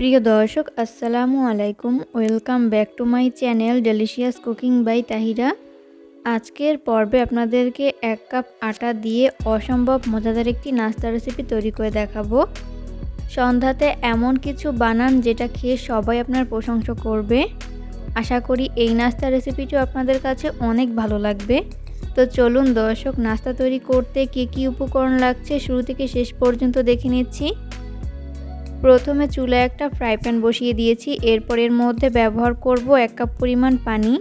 প্রিয় দর্শক, আসসালামু আলাইকুম। Welcome back to my channel delicious cooking by Tahira আজকের পর্বে আপনাদেরকে এক কাপ আটা দিয়ে অসম্ভব মজাদার একটি নাস্তা রেসিপি তৈরি করে দেখাবো। সন্ধ্যাতে এমন কিছু বানান যেটা খেয়ে সবাই আপনার প্রশংসা করবে। আশা করি এই নাস্তা রেসিপিটিও আপনাদের কাছে অনেক ভালো লাগবে। তো চলুন দর্শক, নাস্তা তৈরি করতে কী কী উপকরণ লাগছে শুরু থেকে শেষ পর্যন্ত দেখে নিচ্ছি। প্রথমে চুলায় একটা ফ্রাই প্যান বসিয়ে দিয়েছি, এরপর এর মধ্যে ব্যবহার করব এক কাপ পরিমাণ পানি।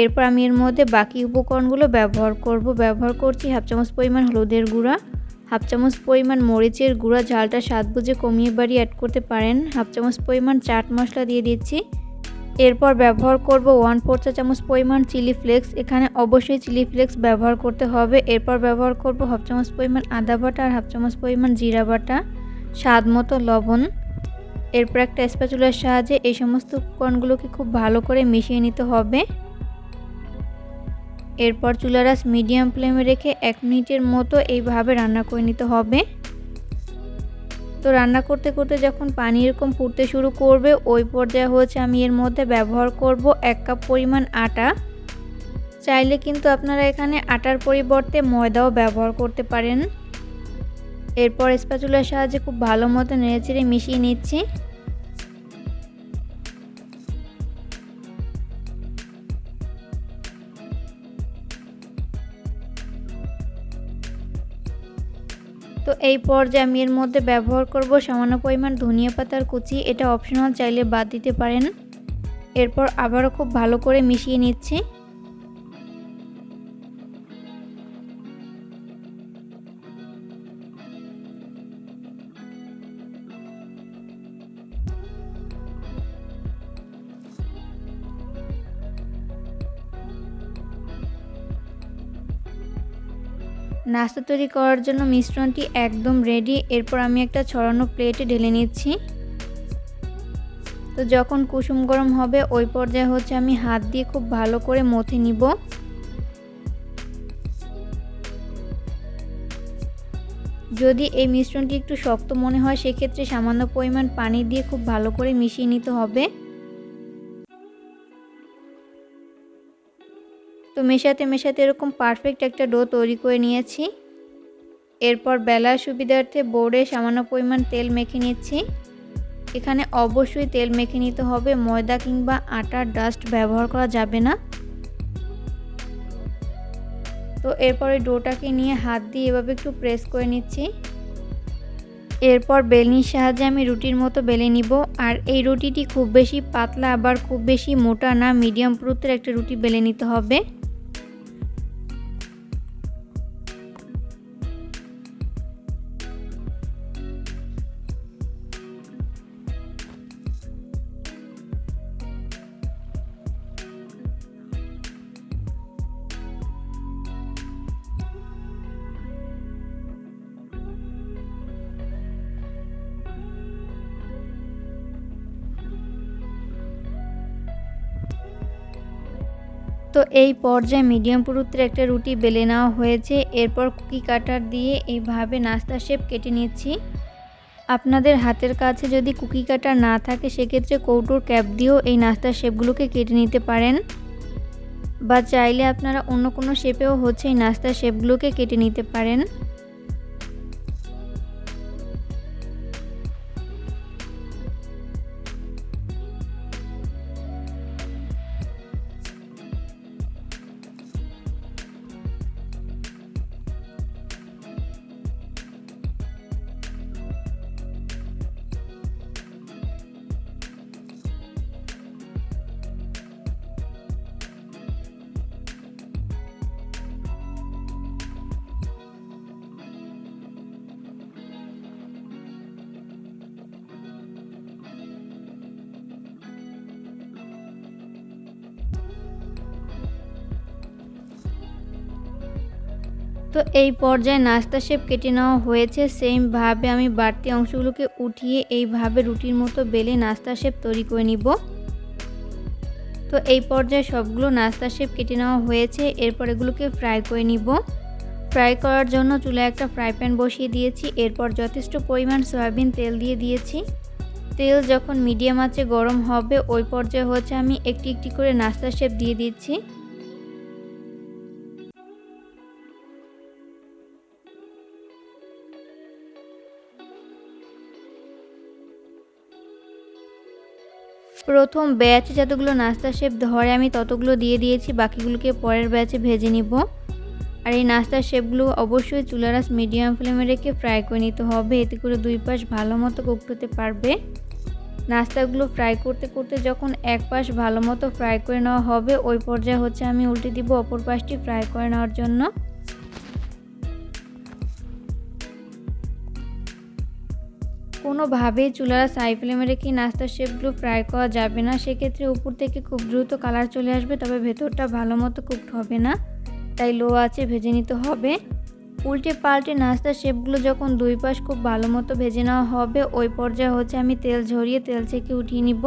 এরপর আমি এর মধ্যে বাকি উপকরণগুলো ব্যবহার করব। ব্যবহার করছি হাফ চামচ পরিমাণ হলুদের গুঁড়া, হাফ চামচ পরিমাণ মরিচের গুঁড়া, ঝালটা স্বাদ বুঝে কমিয়ে বাড়ি অ্যাড করতে পারেন। হাফ চামচ পরিমাণ চাট মশলা দিয়ে দিচ্ছি। এরপর ব্যবহার করব ওয়ান ফোর চা চামচ পরিমাণ চিলি ফ্লেক্স, এখানে অবশ্যই চিলি ফ্লেক্স ব্যবহার করতে হবে। এরপর ব্যবহার করব হাফ চামচ পরিমাণ আদা বাটা আর হাফ চামচ পরিমাণ জিরা বাটা। স্বাদ মতো লবণ, এরপর একটা স্প্যাচুলার সাহায্যে এই সমস্ত উপকরণগুলোকে খুব ভালো করে মিশিয়ে নিতে হবে। এরপর চুলারাস মিডিয়াম ফ্লেমে রেখে এক মিনিটের মতো এইভাবে রান্না করে নিতে হবে। তো রান্না করতে করতে যখন পানি এরকম ফুটতে শুরু করবে, ওই পর্যায়ে হচ্ছে আমি এর মধ্যে ব্যবহার করব এক কাপ পরিমাণ আটা। চাইলে কিন্তু আপনারা এখানে আটার পরিবর্তে ময়দাও ব্যবহার করতে পারেন। এরপর স্প্যাচুলার সাহায্যে খুব ভালো মতো নেড়েচেড়ে মিশিয়ে নিচ্ছি। তো এই পর্যায়ে আমি এর মধ্যে ব্যবহার করব সামান্য পরিমাণ ধনিয়া পাতার কুচি। এটা অপশনাল চাইলে বাদ দিতে পারেন। এরপর আবারও খুব ভালো করে মিশিয়ে নিচ্ছি। নাস্তা তৈরি করার জন্য মিশ্রণটি একদম রেডি এরপর আমি একটা ছড়ানো প্লেটে ঢেলে নিচ্ছি। তো যখন কুসুম গরম হবে, ওই পর্যায়ে হচ্ছে আমি হাত দিয়ে খুব ভালো করে মথে নিব। যদি এই মিশ্রণটি একটু শক্ত মনে হয়, সেক্ষেত্রে সামান্য পরিমাণ পানি দিয়ে খুব ভালো করে মিশিয়ে নিতে হবে। মেশাতে মেশাতে এরকম পারফেক্ট একটা ডো তৈরি করে নিয়েছি। এরপর বেলার সুবিধার্থে বোর্ডে সামান্য পরিমাণ তেল মেখে নিচ্ছি। এখানে অবশ্যই তেল মেখে নিতে হবে, ময়দা কিংবা আটার ডাস্ট ব্যবহার করা যাবে না। তো এরপরে ডোটাকে নিয়ে হাত দিয়ে এভাবে একটু প্রেস করে নিচ্ছি। এরপর বেলনির সাহায্যে আমি রুটির মতো বেলে নিব। আর এই রুটিটি খুব বেশি পাতলা আবার খুব বেশি মোটা না মিডিয়াম পুরুত্বের একটা রুটি বেলে নিতে হবে। তো এই পর্যায়ে মিডিয়াম পুরুত্বের একটা রুটি বেলে নেওয়া হয়েছে। এরপর কুকি কাটার দিয়ে এইভাবে নাস্তা শেপ কেটে নিচ্ছি। আপনাদের হাতের কাছে যদি কুকি কাটার না থাকে, সেক্ষেত্রে কৌটোর ক্যাপ দিয়েও এই নাস্তার শেপগুলোকে কেটে নিতে পারেন। বা চাইলে আপনারা অন্য কোনো শেপেও হচ্ছে এই নাস্তার শেপগুলোকে কেটে নিতে পারেন। তো এই পর্যায়ে নাস্তা শেপ কেটে নেওয়া হয়েছে। সেমভাবে আমি বাড়তি অংশগুলোকে উঠিয়ে এইভাবে রুটির মতো বেলে নাস্তা শেপ তৈরি করে নিব। তো এই পর্যায়ে সবগুলো নাস্তা শেপ কেটে নেওয়া হয়েছে। এরপর এগুলোকে ফ্রাই করে নিব। ফ্রাই করার জন্য চুলায় একটা ফ্রাই প্যান বসিয়ে দিয়েছি। এরপর যথেষ্ট পরিমাণ সয়াবিন তেল দিয়ে দিয়েছি। তেল যখন মিডিয়াম আঁচে গরম হবে, ওই পর্যায়ে হচ্ছে আমি একটি একটি করে নাস্তা শেপ দিয়ে দিচ্ছি। প্রথম ব্যাচে যতগুলো নাস্তা শেপ ধরে আমি ততগুলো দিয়ে দিয়েছি, বাকিগুলোকে পরের ব্যাচে ভেজে নিব। আর এই নাস্তার শেপগুলো অবশ্যই চুলারাস মিডিয়াম ফ্লেমে রেখে ফ্রাই করে নিতে হবে, এতে করে দুই পাশ ভালো মতো কুকড হতে পারবে। নাস্তাগুলো ফ্রাই করতে করতে যখন এক পাশ ভালো মতো ফ্রাই করে নেওয়া হবে, ওই পর্যায়ে হচ্ছে আমি উল্টে দিব অপর পাশটি ফ্রাই করে নেওয়ার জন্য। কোনোভাবেই চুলার সাই ফ্লেমে রেখে নাস্তার শেপগুলো ফ্রাই করা যাবে না। সেক্ষেত্রে উপর থেকে খুব দ্রুত কালার চলে আসবে, তবে ভেতরটা ভালো মতো কুকড হবে না, তাই লো আছে ভেজে নিতে হবে। উল্টে পাল্টে নাস্তার শেপগুলো যখন দুই পাশ খুব ভালো মতো ভেজে নেওয়া হবে, ওই পর্যায়ে হচ্ছে আমি তেল ঝরিয়ে তেল থেকে উঠিয়ে নিব।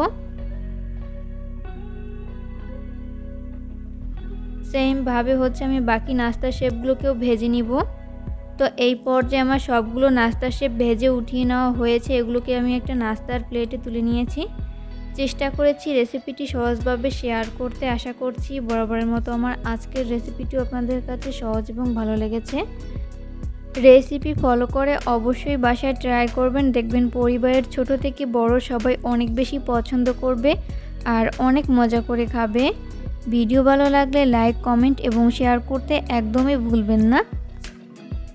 সেমভাবে হচ্ছে আমি বাকি নাস্তার শেপগুলোকেও ভেজে নিব। তো এই পর্যায়ে আমার সবগুলো নাস্তার শেপ ভেজে উঠিয়ে নেওয়া হয়েছে। এগুলোকে আমি একটা নাস্তার প্লেটে তুলে নিয়েছি। চেষ্টা করেছি রেসিপিটি সহজভাবে শেয়ার করতে। আশা করছি বরাবরের মতো আমার আজকের রেসিপিটিও আপনাদের কাছে সহজ এবং ভালো লেগেছে। রেসিপি ফলো করে অবশ্যই বাসায় ট্রাই করবেন। দেখবেন পরিবারের ছোট থেকে বড় সবাই অনেক বেশি পছন্দ করবে আর অনেক মজা করে খাবে। ভিডিও ভালো লাগলে লাইক, কমেন্ট এবং শেয়ার করতে একদমই ভুলবেন না।